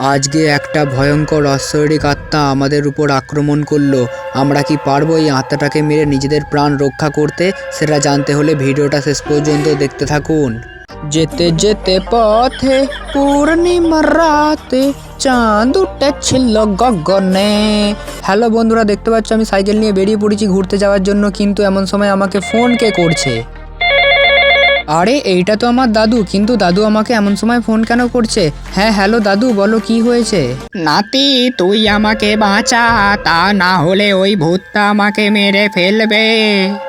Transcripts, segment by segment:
আজকে একটা ভয়ঙ্কর অশ্বরিক আত্মা আমাদের উপর আক্রমণ করল। আমরা কি পারব এই আত্মাটাকে মেরে নিজেদের প্রাণ রক্ষা করতে? সেটা জানতে হলে ভিডিওটা শেষ পর্যন্ত দেখতে থাকুন। যেতে যেতে পথে পূর্ণিমার রাতে চাঁদ উঠেছিল গগনে। হ্যালো বন্ধুরা, দেখতে পাচ্ছ আমি সাইকেল নিয়ে বেরিয়ে পড়েছি ঘুরতে যাওয়ার জন্য, কিন্তু এমন সময় আমাকে ফোন কে করছে? আরে এইটা তো আমার দাদু কিন্তু দাদু আমাকে এমন সময় ফোন কেন করছে? হ্যাঁ হ্যালো দাদু বলো কি হয়েছে? নাতি তুই আমাকে বাঁচা তা না হলে ওই ভূতটা আমাকে মেরে ফেলবে।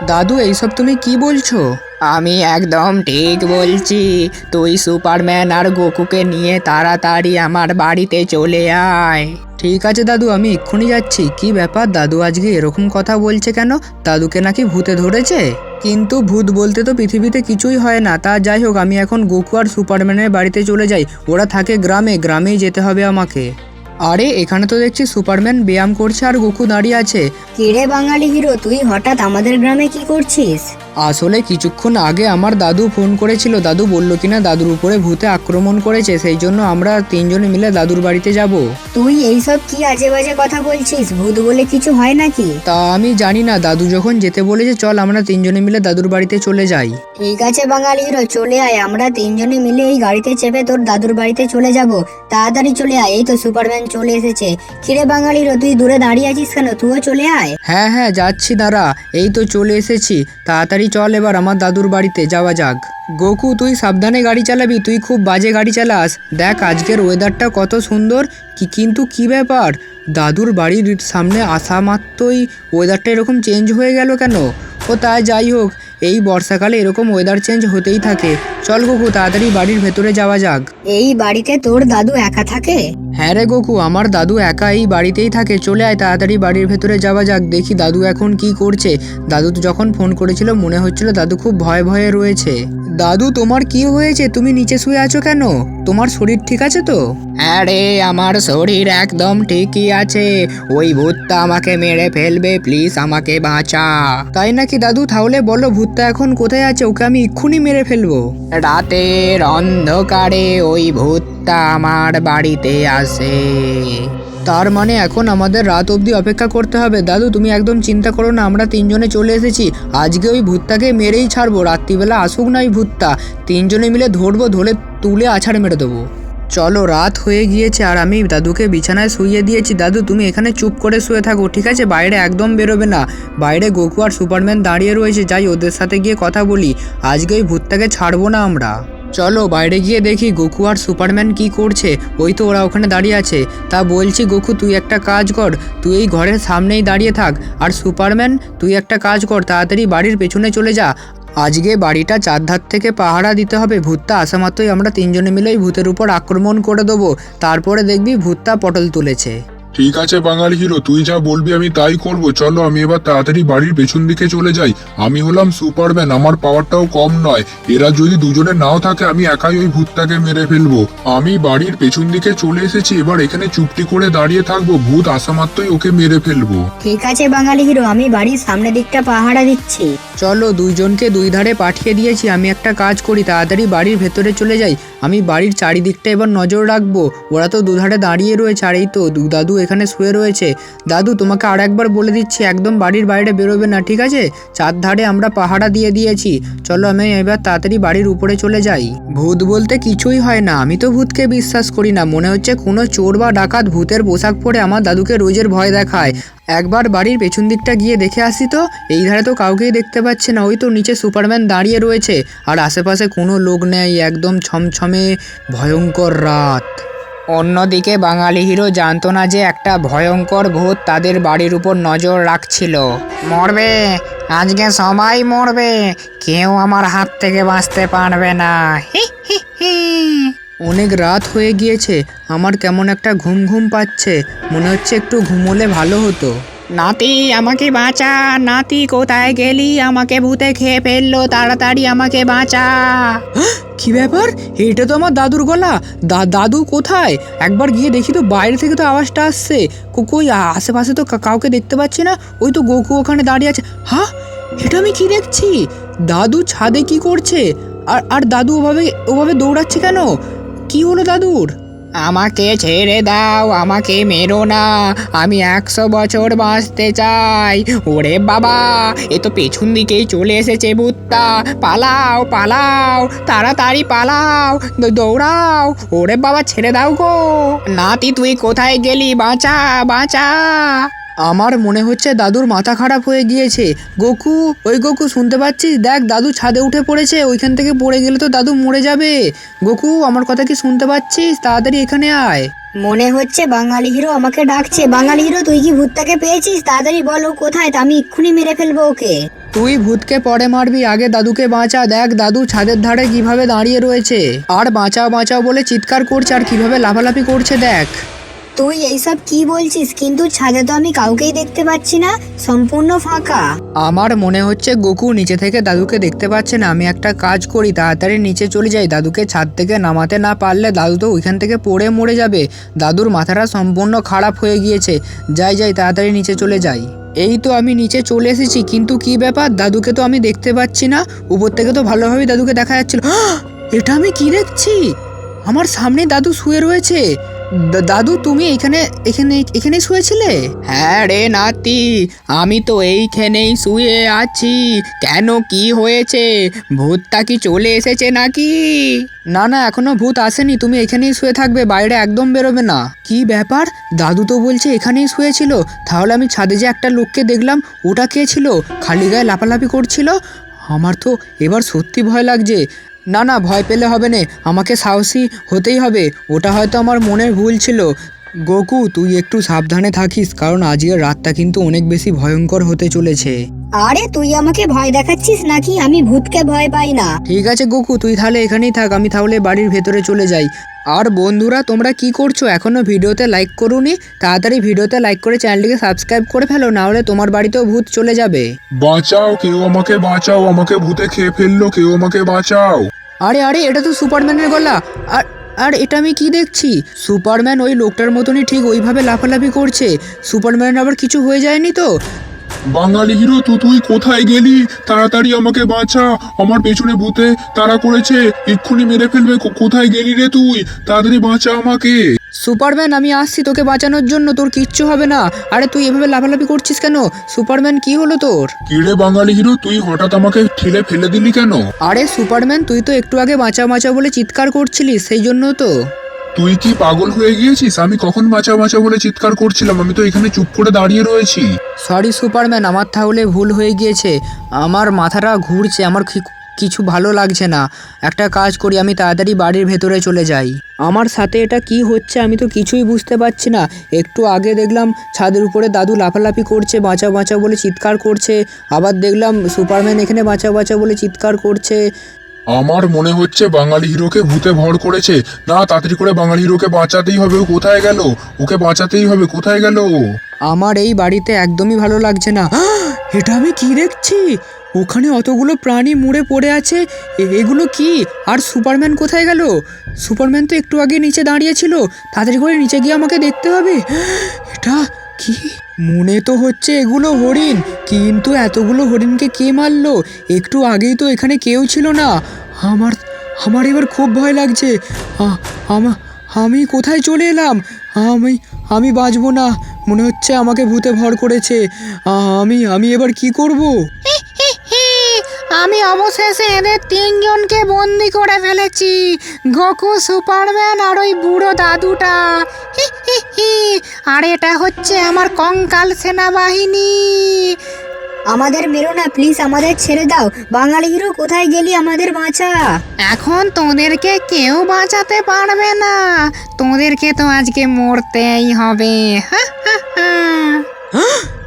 দাদু এইসব তুমি কি বলছো? আমি একদম ঠিক বলছি তুই সুপারম্যান আর গোকুকে নিয়ে তাড়াতাড়ি আমার বাড়িতে চলে আয়। ঠিক আছে, দাদু, আমি এক্ষুনি যাচ্ছি। কি ব্যাপার, দাদু আজকে এরকম কথা বলছে কেন? দাদুকে নাকি ভূতে ধরেছে? কিন্তু ভূত বলতে তো পৃথিবীতে কিছুই হয় না। তা যাই হোক, আমি এখন গোকু আর সুপারম্যানের বাড়িতে চলে যাই। ওরা থাকে গ্রামে, গ্রামেই যেতে হবে আমাকে। আরে, এখানে তো দেখছি সুপারম্যান ব্যায়াম করছে আর গোকু দাঁড়িয়ে আছে। কিরে বাঙালি হিরো, তুই হঠাৎ আমাদের গ্রামে কি করছিস? আসলে কিছুক্ষণ আগে আমার দাদু ফোন করেছিল দাদু বলল কিনা দাদুর উপরে ভূতে আক্রমণ করেছে সেই জন্য আমরা তিনজনে মিলে দাদুর বাড়িতে যাব। তুই এইসব কি আজে বাজে কথা বলছিস? ভূত বলে কিছু হয় নাকি? তা আমি জানি না দাদু যখন যেতে বলেছে চল আমরা তিনজনে মিলে দাদুর বাড়িতে চলে যাই। ঠিক আছে বাঙালি হিরো চলে আয় আমরা তিনজনে মিলে এই গাড়িতে চেপে তোর দাদুর বাড়িতে চলে যাব। তাড়াতাড়ি চলে আয় এই তো সুপারম্যান চলে এসেছে। কিরে বাঙালি হিরো তুই দূরে দাঁড়িয়ে আছিস কেন? তুইও চলে আয়। হ্যাঁ হ্যাঁ যাচ্ছি দাঁড়া। এই তো চলে এসেছি। তাড়াতাড়ি চল এবার আমার দাদুর বাড়িতে, যাওয়া যাক। গোকু, তুই সাবধানে গাড়ি চালাবি, তুই খুব বাজে গাড়ি চালাস। দেখ, আজকের ওয়েদারটা কত সুন্দর, কি কিন্তু কি ব্যাপার? দাদুর বাড়ির সামনে আসা মাত্রই ওয়েদারটা এরকম চেঞ্জ হয়ে গেল কেন? ও তাই, যাই হোক, এই বর্ষাকালে এরকম ওয়েদার চেঞ্জ হতেই থাকে। চল গোকু, তাড়াতাড়ি বাড়ির ভেতরে যাওয়া যাক। এই বাড়িতে তোর দাদু একা থাকে? হ্যাঁ রে গোকু, আমার দাদু একা এই বাড়িতেই থাকে। চলে আয় তাড়াতাড়ি বাড়ির ভেতরে যাওয়া যাক, দেখি দাদু এখন কি করছে। দাদু যখন ফোন করেছিল, মনে হচ্ছিল দাদু খুব ভয়ে ভয়ে রয়েছে। দাদু, তোমার কি হয়েছে? তুমি নিচে শুয়ে আছো কেন? তোমার শরীর ঠিক আছে তো? আরে আমার শরীর একদম ঠিকই আছে। ওই ভূতটা আমাকে মেরে ফেলবে, প্লিজ আমাকে বাঁচা। তাই নাকি দাদু? তাহলে বলো, ভূতটা এখন কোথায় আছে? ওকে আমি এক্ষুনি মেরে ফেলব। রাতের অন্ধকারে ওই ভূতটা আমার বাড়িতে আসে তার মানে এখন আমাদের রাত অবধি অপেক্ষা করতে হবে। দাদু, তুমি একদম চিন্তা করো না, আমরা তিনজনে চলে এসেছি। আজকে ওই ভূতটাকে মেরেই ছাড়বো। রাত্রিবেলা আসুক না ওই ভূতটা। তিনজনে মিলে ধরবো, ধরে তুলে আছাড় মেরে দেবো। চলো, রাত হয়ে গিয়েছে আর আমি দাদুকে বিছানায় শুইয়ে দিয়েছি। দাদু, তুমি এখানে চুপ করে শুয়ে থাকো, ঠিক আছে? বাইরে একদম বেরোবে না। বাইরে গোকু আর সুপারম্যান দাঁড়িয়ে রয়েছে। যাই, ওদের সাথে গিয়ে কথা বলি। আজকে ওই ভূতটাকে ছাড়বো না আমরা। চলো বাইরে গিয়ে দেখি গোকু আর সুপারম্যান কি করছে। ওই তো ওরা ওখানে দাঁড়িয়ে আছে। তা বলছি, গোকু, তুই একটা কাজ কর। তুই এই ঘরের সামনেই দাঁড়িয়ে থাক। আর সুপারম্যান, তুই একটা কাজ কর, তাড়াতাড়ি বাড়ির পেছনে চলে যা। আজকে বাড়িটা চারধার থেকে পাহারা দিতে হবে ভূতটা। আসা মাত্রই আমরা তিনজনে মিলে ওই ভূতের উপর আক্রমণ করে দেবো। তারপরে দেখবি ভূতটা পটল তুলেছে। ঠিক আছে বাঙালি হিরো তুই যা বলবি আমি তাই করব। চলো আমি এবার তাড়াতাড়ি বাড়ির পেছন দিকে চলে যাই। আমি হলাম সুপারম্যান আমার পাওয়ারটাও কম নয়। এরা যদি দুজনে নাও থাকে আমি একাই ওই ভূতটাকে মেরে ফেলব। আমি বাড়ির পেছন দিকে চলে এসেছি এবার এখানে চুপটি করে দাঁড়িয়ে থাকব। ভূত আসা মাত্রই ওকে মেরে ফেলব। ঠিক আছে বাঙালি হিরো আমি বাড়ির সামনের দিকটা পাহারা দিচ্ছি। চলো দুইজনকে দুই ধারে পাঠিয়ে দিয়েছি। আমি একটা কাজ করি তাড়াতাড়ি বাড়ির ভেতরে চলে যাই। আমি বাড়ির চারিদিকটা এবার নজর রাখব। ওরা তো দুধারে দাঁড়িয়ে রয়েছে আর এই তো দু- দাদু এখানে শুয়ে রয়েছে। দাদু, তোমাকে আর একবার বলে দিচ্ছি, একদম বাড়ির বাইরে বেরোবে না, ঠিক আছে? চারধারে আমরা পাহারা দিয়ে দিয়েছি। চলো আমি এবার তাড়াতাড়ি বাড়ির উপরে চলে যাই। ভূত বলতে কিছুই হয় না। আমি তো ভূতকে বিশ্বাস করি না। মনে হচ্ছে কোনো চোর বা ডাকাত ভূতের পোশাক পরে আমার দাদুকে রোজের ভয় দেখায়। একবার বাড়ির পেছন দিকটা গিয়ে দেখে আসি তো? এই ধারে তো কাউকেই দেখতে পাচ্ছে না। ওই তো নিচে সুপারম্যান দাঁড়িয়ে রয়েছে। আর আশেপাশে কোনো লোক নেই। একদম ছমছমে ভয়ঙ্কর রাত। অন্যদিকে বাঙালি হিরো জানতো না যে একটা ভয়ঙ্কর ভূত তাদের বাড়ির উপর নজর রাখছিল। মরবে, আজকে সবাই মরবে, কেউ আমার হাত থেকে বাঁচতে পারবে না। হি হি অনেক রাত হয়ে গিয়েছে, আমার কেমন একটা ঘুম ঘুম পাচ্ছে, মনে হচ্ছে একটু ঘুমোলে ভালো হতো। নাতি, আমাকে বাঁচা। নাতি, কোথায় গেলি? আমাকে ভূতে খেয়ে ফেলল। তাড়াতাড়ি আমাকে বাঁচা। কি ব্যাপার? এটা তো আমার দাদুর গলা। দাদু কোথায়? একবার গিয়ে দেখি তো বাইরে থেকে তো আওয়াজটা আসছে। কই আশেপাশে তো কাউকে দেখতে পাচ্ছি না। ওই তো গোকু ওখানে দাঁড়িয়ে আছে। হ্যাঁ এটা আমি কি দেখছি? দাদু ছাদে কি করছে? আর আর দাদু ওভাবে ওভাবে দৌড়াচ্ছে কেন? কি হলো দাদুর? আমাকে ছেড়ে দাও, আমাকে মেরো না। আমি একশো বছর বাঁচতে চাই। ওরে বাবা, এ তো পেছন দিকেই চলে এসেছে ভূতটা। পালাও পালাও, তাড়াতাড়ি পালাও দৌড়াও। ওরে বাবা, ছেড়ে দাও গো। নাতি, তুই কোথায় গেলি? বাঁচা বাঁচা। আমার মনে হচ্ছে দাদুর মাথা খারাপ হয়ে গিয়েছে। গোকু ওই গোকু শুনতে পাচ্ছিস? দেখ দাদু ছাদে উঠে পড়েছে ওইখান থেকে পড়ে গেলে তো দাদু মরে যাবে। গোকু আমার কথা কি শুনতে পাচ্ছিস? তাড়াতাড়ি এখানে আয়। মনে হচ্ছে বাঙালি হিরো আমাকে ডাকছে। বাঙালি হিরো তুই কি ভূতটাকে পেয়েছিস? তাড়াতাড়ি বল ও কোথায়? তা আমি এক্ষুনি মেরে ফেলব ওকে। তুই ভূতকে পরে মারবি আগে দাদুকে বাঁচা। দেখ দাদু ছাদের ধারে কীভাবে দাঁড়িয়ে রয়েছে। আর বাঁচাও বাঁচাও বলে চিৎকার করছে আর কীভাবে লাফালাফি করছে দেখ। তুই এইসব কি বলছিস? কিন্তু ছাদে তো আমি কাউকেই দেখতে পাচ্ছি না। সম্পূর্ণ ফাঁকা। আমার মনে হচ্ছে গোকু নিচে থেকে দাদুকে দেখতে পাচ্ছে না। আমি একটা কাজ করি, তাড়াতাড়ি নিচে চলে যাই। দাদুকে ছাদ থেকে নামাতে না পারলে দাদু তো ওইখান থেকে পড়ে মরে যাবে। দাদুর মাথাটা সম্পূর্ণ খারাপ হয়ে গিয়েছে। যাই যাই, তাড়াতাড়ি নিচে চলে যাই। এই তো আমি নিচে চলে এসেছি, কিন্তু কি ব্যাপার? দাদুকে তো আমি দেখতে পাচ্ছি না। উপর থেকে তো ভালোভাবেই দাদুকে দেখা যাচ্ছিল! এটা আমি কি দেখছি? আমার সামনে দাদু শুয়ে রয়েছে। দাদু তুমি এখানে এখানে এখানেই শুয়েছিলে? হ্যাঁ রে নাতি আমি তো এইখানেই শুয়ে আছি। কেন কি হয়েছে? ভূতটা কি চলে এসেছে নাকি? না না এখনও ভূত আসেনি। তুমি এখানেই শুয়ে থাকবে বাইরে একদম বেরোবে না। কি ব্যাপার? দাদু তো বলছে এখানেই শুয়েছিল। তাহলে আমি ছাদে যে একটা লোককে দেখলাম ওটা কে ছিল? খালি গায়ে লাফালাফি করছিল? আমার তো এবার সত্যি ভয় লাগছে। না না, ভয় পেলে হবে না। আমাকে সাহসী হতেই হবে। ওটা হয়তো আমার মনের ভুল ছিল। গোকু তুই একটু সাবধানে থাকিস কারণ আজকের রাতটা কিন্তু অনেক বেশি ভয়ঙ্কর হতে চলেছে। আরে তুই আমাকে ভয় দেখাচ্ছিস নাকি? আমি ভূতকে ভয় পাই না। ঠিক আছে গোকু তুই তাহলে এখানেই থাক আমি তাহলে বাড়ির ভেতরে চলে যাই। আর বন্ধুরা তোমরা কি করছ? এখনও ভিডিওতে লাইক করোনি? তাড়াতাড়ি ভিডিওতে লাইক করে চ্যানেলটিকে সাবস্ক্রাইব করে ফেলো না হলে তোমার বাড়িতেও ভূত চলে যাবে। বাঁচাও কেউ আমাকে বাঁচাও আমাকে ভূতে খেয়ে ফেলল কেউ আমাকে বাঁচাও। আরে আরে এটা তো সুপারম্যানের গলা। আর আর এটা আমি কি দেখছি? সুপারম্যান ওই লোকটার মতনই ঠিক ওইভাবে লাফালাফি করছে। সুপারম্যান আবার কিছু হয়ে যায়নি তো? বাঙালি হিরো তুই তুই কোথায় গেলি? তাড়াতাড়ি আমাকে বাঁচা। আমার পেছনে ভূতে তারা করেছে। এক্ষুনি মেরে ফেলবে। কোথায় গেলি রে তুই? তাড়াতাড়ি বাঁচা আমাকে। সুপারম্যান আমি আসছি তোকে বাঁচানোর জন্য তোর কিচ্ছু হবে না। আরে তুই এভাবে লাফালাফি করছিস কেন? সুপারম্যান কি হলো তোর? কিরে বাঙালি হিরো তুই হঠাৎ আমাকে ঠেলে ফেলে দিলি কেন? আরে সুপারম্যান তুই তো একটু আগে বাঁচা বাঁচা বলে চিৎকার করছিলিস সেই জন্য তো। তুই কি পাগল হয়ে গিয়েছিস? আমি কখন বাঁচা বাঁচা বলে চিৎকার করছিলাম? আমি তো এখানে চুপ করে দাঁড়িয়ে রয়েছি। সরি সুপারম্যান আমার তাহলে ভুল হয়ে গিয়েছে। আমার মাথাটা ঘুরছে আমার কিছু ভালো লাগছে না। একটা কাজ করি আমি তাড়াতাড়ি বাড়ির ভেতরে চলে যাই। আমার সাথে এটা কি হচ্ছে আমি তো কিছুই বুঝতে পারছি না। একটু আগে দেখলাম ছাদের উপরে দাদু লাফালাফি করছে বাঁচা বাঁচা বলে চিৎকার করছে। আবার দেখলাম সুপারম্যান এখানে বাঁচা বাঁচা বলে চিৎকার করছে। আমার মনে হচ্ছে বাঙালি হিরোকে ভূতে ভর করেছে। না তাড়াতাড়ি করে বাঙালি হিরোকে বাঁচাতেই হবে ও কোথায় গেল? ওকে বাঁচাতেই হবে কোথায় গেল ও? আমার এই বাড়িতে একদমই ভালো লাগছে না। এটা আমি কি দেখছি? ওখানে অতগুলো প্রাণী মুড়ে পড়ে আছে। এগুলো কি? আর সুপারম্যান কোথায় গেল? সুপারম্যান তো একটু আগে নিচে দাঁড়িয়েছিল। তাড়াতাড়ি করে নিচে গিয়ে আমাকে দেখতে হবে। এটা কি? মনে তো হচ্ছে এগুলো হরিণ। কিন্তু এতগুলো হরিণকে কে মারলো? একটু আগেই তো এখানে কেউ ছিল না। আমার আমার এবার খুব ভয় লাগছে। আমা- আমি কোথায় চলে এলাম? আমি আমি বাঁচবো না। মনে হচ্ছে আমাকে ভূতে ভর করেছে। আমি আমি এবার কি করব? আমি অবশেষে এদের তিনজনকে বন্দি করে ফেলেছি। গোকু, সুপারম্যান আর ওই বুড়ো দাদুটা। আর এটা হচ্ছে আমার কঙ্কাল সেনাবাহিনী। আমাদের মেরো না প্লিজ আমাদের ছেড়ে দাও। বাঙালি হিরো কোথায় গেলি আমাদের বাঁচা? এখন তোদেরকে কেউ বাঁচাতে পারবে না। তোদেরকে তো আজকে মরতেই হবে। হা, হা, হা।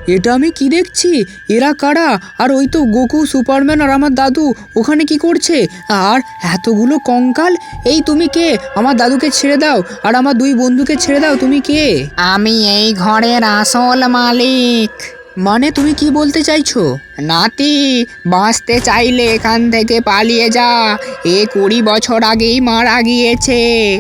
এটা আমি কি দেখছি? এরা কারা? আর ওই তো গোকু সুপারম্যান আর আমার দাদু ওখানে কি করছে? আর এতগুলো কঙ্কাল? এই তুমি কে? আমার দাদুকে ছেড়ে দাও আর আমার দুই বন্ধুকে ছেড়ে দাও তুমি কে? আমি এই ঘরের আসল মালিক। মানে তুমি কি বলতে চাইছো? নাতি, বাঁচতে চাইলে এখান থেকে পালিয়ে যা। এ কুড়ি বছর আগেই মারা গিয়েছে।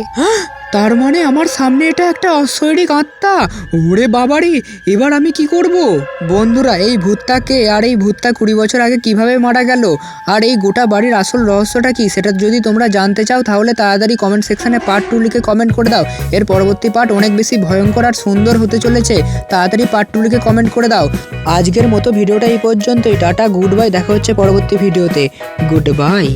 তার মানে আমার সামনে এটা একটা অশরীরিক আত্মা? ওরে বাবারে, এবার আমি কি করব? বন্ধুরা, এই ভূতটাকে আর এই ভূতটা কুড়ি বছর আগে কীভাবে মারা গেল? আর এই গোটা বাড়ির আসল রহস্যটা কি? সেটা যদি তোমরা জানতে চাও, তাহলে তাড়াতাড়ি কমেন্ট সেকশানে পার্ট টু লিখে কমেন্ট করে দাও। এর পরবর্তী পার্ট অনেক বেশি ভয়ঙ্কর আর সুন্দর হতে চলেছে। তাড়াতাড়ি পার্ট টু লিখে কমেন্ট করে দাও। আজকের মতো ভিডিওটা এই পর্যন্তই টাটা গুড বাই দেখা হচ্ছে পরবর্তী ভিডিওতে। Good bye.